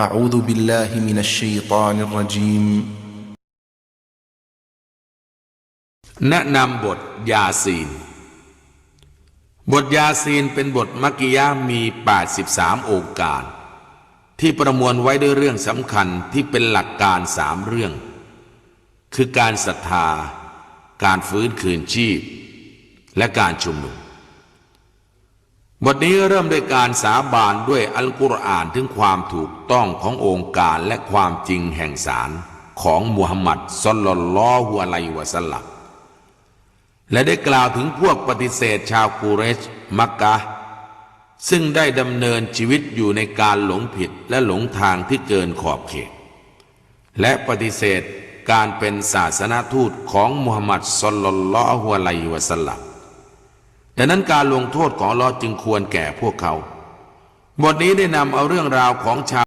أعوذ بالله من الشيطان الرجيم แนะนำบทยาซีน บทยาซีนเป็นบทมักกิยะห์มี 83 โอกาส ที่ประมวลไว้ด้วยเรื่องสำคัญที่เป็นหลักการสามเรื่อง คือการศรัทธา การฟื้นคืนชีพ และการชุมนุม บทนี้เริ่มด้วยการสาบานด้วยอัลกุรอานถึงความถูกต้องขององค์การและความจริงแห่งสารของมุฮัมมัดสลลัลลอฮุอะลัยฮิวะสลัมและได้กล่าวถึงพวกปฏิเสธชาวกูเรช มักกะ ซึ่งได้ดำเนินชีวิตอยู่ในการหลงผิดและหลงทางที่เกินขอบเขต และปฏิเสธการเป็นศาสนาทูตของมุฮัมมัดสลลัลลอฮุอะลัยฮิวะสลลัม ดังนั้นการลงโทษของลอจึงควรแก่พวกเขา บทนี้ได้นำเอาเรื่องราวของชาว